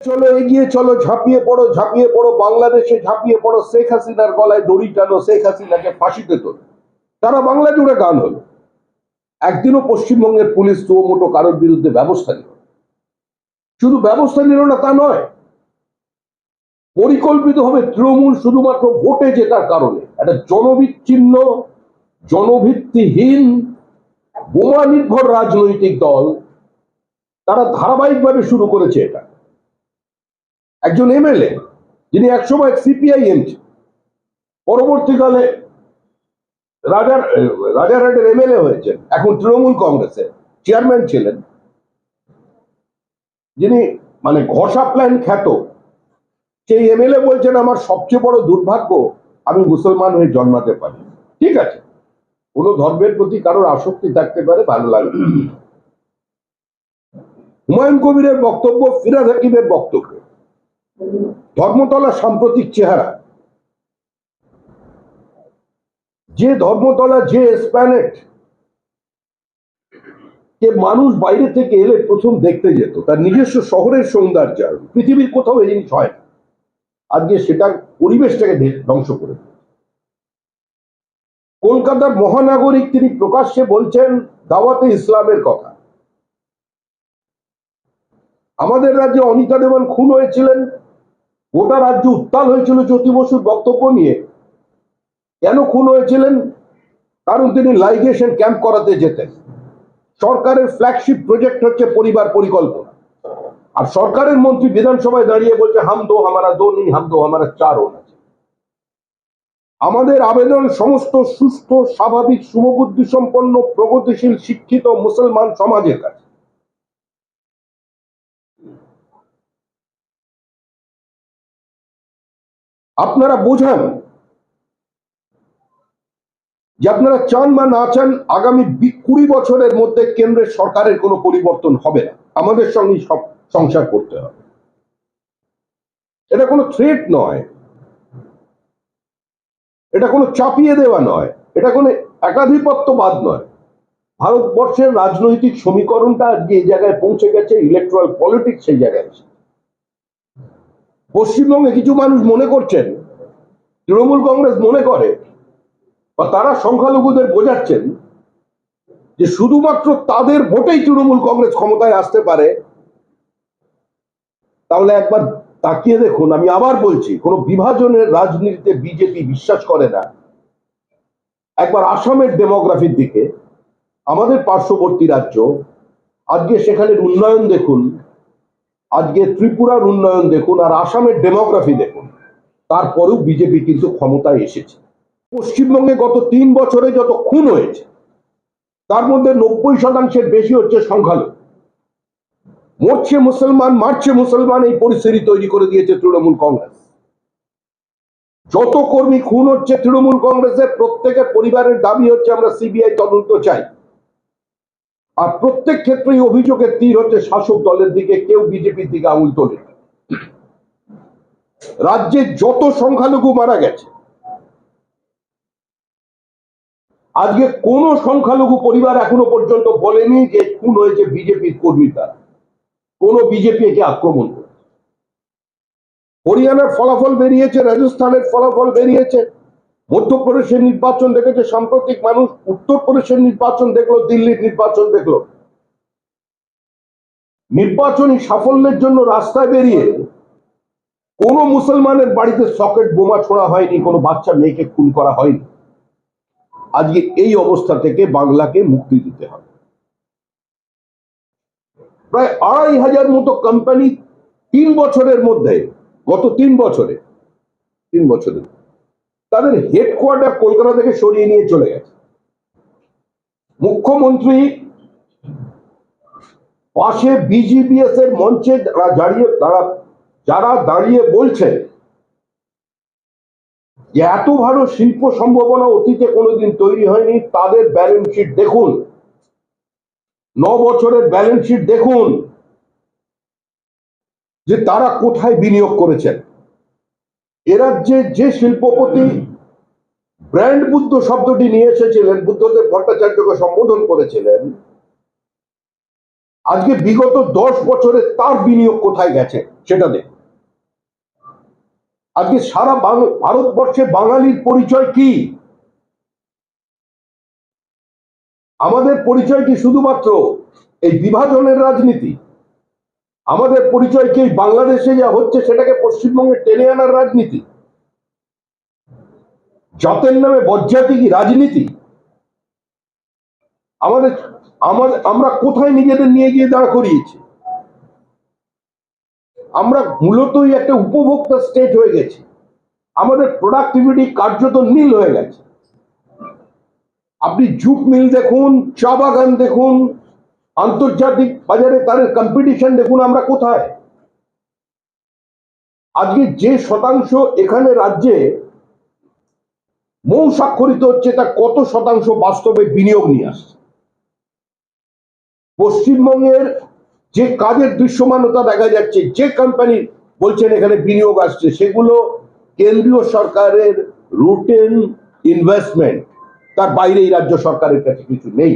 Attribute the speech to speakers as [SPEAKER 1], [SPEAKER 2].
[SPEAKER 1] চলো, এগিয়ে চলো, ঝাঁপিয়ে পড়ো ঝাঁপিয়ে পড়ো, বাংলাদেশে ঝাঁপিয়ে পড়ো, শেখ হাসিনার গলায় দড়ি টানো, শেখ হাসিনাকে ফাঁসিতে তোলো। তারা বাংলা জুড়ে গান হলো। একদিনও পশ্চিমবঙ্গের পুলিশ মোটো কারোর বিরুদ্ধে ব্যবস্থা নিল শুধু ব্যবস্থা নিল না, তা নয়, পরিকল্পিতভাবে তৃণমূল শুধুমাত্র ভোটে জেতার কারণে একটা জনবিচ্ছিন্ন, জনভিত্তিহীন, বোমা নির্ভর রাজনৈতিক দল তারা ধারাবাহিকভাবে শুরু করেছে এটা। একজন এমএলএ, যিনি একসময় সিপিআইএম পরবর্তীকালে রাজার রাজারহাটের এমএলএ হয়েছেন, এখন তৃণমূল কংগ্রেসের চেয়ারম্যান ছিলেন। যিনি মানে ঘষা প্ল্যান খ্যাত, সেই এমএলএ বলছেন, আমার সবচেয়ে বড় দুর্ভাগ্য, আমি মুসলমান হয়ে জন্মাতে পারি ঠিক আছে, কোনো ধর্মের প্রতি কারোর আসক্তি থাকতে পারে, ভালো লাগে হুমায়ুন কবিরের বক্তব্য ফিরাজ হাকিমের বক্তব্য। ধর্মতলা সাম্প্রতিক চেহারা। যে ধর্মতলা, যে স্প্যানেট যে মানুষ বাইরে থেকে এলে প্রথম দেখতে যেত, তার নিজস্ব শহরের সৌন্দর্য পৃথিবীর কোথাও এই জিনিস হয় আজকে সেটা পরিবেশটাকে ধ্বংস করে কলকাতার মহানাগরিক তিনি প্রকাশ্যে বলছেন, দাওয়াতে ইসলামের কথা। আমাদের রাজ্যে অনিতা দেবন খুন হয়েছিলেন। গোটা রাজ্য উত্তাল হয়েছিল জ্যোতি বসুর বক্তব্য নিয়ে। কেন খুন হয়েছিলেন? কারণ তিনি লাইগেশন ক্যাম্প করাতে যেতেন। সরকারের ফ্ল্যাগশিপ প্রজেক্ট হচ্ছে পরিবার পরিকল্পনা। আর সরকারের মন্ত্রী বিধানসভায় দাঁড়িয়ে বলছে, হাম দো, হামারা দো নেই, হাম দো, হামারা চার আছে আমাদের আবেদন সমস্ত সুস্থ স্বাভাবিক শুভবুদ্ধি সম্পন্ন প্রগতিশীল, শিক্ষিত মুসলমান সমাজের কাছে। আপনারা বোঝান যে আপনারা চান বা না চান আগামী কুড়ি বছরের মধ্যে কেন্দ্রের সরকারের কোনো পরিবর্তন হবে না। আমাদের সঙ্গে সংসার করতে হবে। এটা কোনো থ্রেট নয়। এটা কোনো চাপিয়ে দেওয়া নয়। এটা কোনো একাধিপত্যবাদ নয়। ভারতবর্ষের রাজনৈতিক সমীকরণটা যে জায়গায় পৌঁছে গেছে ইলেকট্রাল পলিটিক্স সেই জায়গায়। পশ্চিমবঙ্গে কিছু মানুষ মনে করছেন, তৃণমূল কংগ্রেস মনে করে, বা তারা সংখ্যালঘুদের বোঝাচ্ছেন যে শুধুমাত্র তাদের ভোটেই তৃণমূল কংগ্রেস ক্ষমতায় আসতে পারে, তাহলে একবার তাকিয়ে দেখুন, আমি আবার বলছি, কোন বিভাজনের রাজনীতিতে বিজেপি বিশ্বাস করে না। একবার আসামের ডেমোগ্রাফির দিকে, আমাদের পার্শ্ববর্তী রাজ্য, আজকে সেখানের উন্নয়ন দেখুন আজকে ত্রিপুরার উন্নয়ন দেখুন আর আসামের ডেমোগ্রাফি দেখুন। তারপরেও বিজেপি কিন্তু ক্ষমতায় এসেছে। পশ্চিমবঙ্গে গত তিন বছরে যত খুন হয়েছে, তার মধ্যে নব্বই শতাংশের বেশি হচ্ছে সংখ্যালঘু। মরছে মুসলমান, মারছে মুসলমান এই পরিস্থিতি তৈরি করে দিয়েছে তৃণমূল কংগ্রেস। যত কর্মী খুন হচ্ছে তৃণমূল কংগ্রেসের প্রত্যেকের পরিবারের দাবি হচ্ছে, আমরা সিবিআই তদন্ত চাই। আর প্রত্যেক ক্ষেত্রেই অভিযোগের তীর হচ্ছে শাসক দলের দিকে, কেউ বিজেপির দিকে আঙুল তোলে রাজ্যে যত সংখ্যালঘু মারা গেছে, আজকে কোন সংখ্যালঘু পরিবার এখনও পর্যন্ত বলেনি যে খুন হয়েছে বিজেপির কর্মী দ্বারা কোন বিজেপি একে আক্রমণ করে হরিয়ানার ফলাফল বেরিয়েছে, রাজস্থানের ফলাফল বেরিয়েছে মধ্যপ্রদেশের নির্বাচন দেখেছে সাম্প্রতিক মানুষ উত্তরপ্রদেশের নির্বাচন দেখল, দিল্লির নির্বাচন দেখল। নির্বাচনী সাফল্যের জন্য রাস্তায় বেরিয়ে কোন মুসলমানের বাড়িতে সকেট বোমা ছোড়া হয়নি, কোনো বাচ্চা মেয়েকে খুন করা হয়নি। আজকে এই অবস্থা থেকে বাংলাকে মুক্তি দিতে হবে। প্রায় আড়াই হাজার মতো কোম্পানি তিন বছরের মধ্যে, গত তিন বছরে তিন বছরে তাদের হেডকোয়ার্টার কলকাতা থেকে সরিয়ে নিয়ে চলে গেছে। মুখ্যমন্ত্রী পাশে বিজিবিএস এর মঞ্চে দাঁড়িয়ে, তারা, যারা দাঁড়িয়ে বলছেন যে এত ভালো শিল্প সম্ভাবনা অতীতে কোনোদিন তৈরি হয়নি, তাদের ব্যালেন্স শিট দেখুন। ন বছরের ব্যালেন্স শিট দেখুন যে তারা কোথায় বিনিয়োগ করেছেন। রাজ্যে যে শিল্পপতি ব্র্যান্ড বুদ্ধ শব্দটি নিয়ে এসেছিলেন, বুদ্ধদেব ভট্টাচার্যকে সম্বোধন করেছিলেন, আজকে বিগত দশ বছরে তার বিনিয়োগ কোথায় গেছে সেটা দেখ আজকে সারা ভারতবর্ষে বাঙালির পরিচয় কি? আমাদের পরিচয় কি শুধুমাত্র এই বিভাজনের রাজনীতি আমাদের পরিচয় কি বাংলাদেশে যা হচ্ছে সেটাকে পশ্চিমবঙ্গে টেনে আনার রাজনীতি? জাতের নামে বজ্জাতি কি রাজনীতি? আমাদের আমাদের আমরা কোথায় নিজেদের নিয়ে গিয়ে দাঁড় করিয়েছি? আমরা মূলতই একটা উপভোক্তা স্টেট হয়ে গেছি। আমাদের প্রোডাক্টিভিটি কার্যত নীল হয়ে গেছে। আপনি জুট মিল দেখুন, চা বাগান দেখুন আন্তর্জাতিক বাজারে তাদের কম্পিটিশন দেখুন আমরা কোথায়। আজকে যে শতাংশ এখানে রাজ্যে মৌ স্বাক্ষরিত হচ্ছে, তা কত শতাংশ বাস্তবে বিনিয়োগ নিয়ে আসছে? পশ্চিমবঙ্গের যে কাজের দৃশ্যমানতা দেখা যাচ্ছে, যে কোম্পানি বলছেন এখানে বিনিয়োগ আসছে, সেগুলো কেন্দ্রীয় সরকারের রুটেন ইনভেস্টমেন্ট তার বাইরে এই রাজ্য সরকারের কাছে কিছু নেই।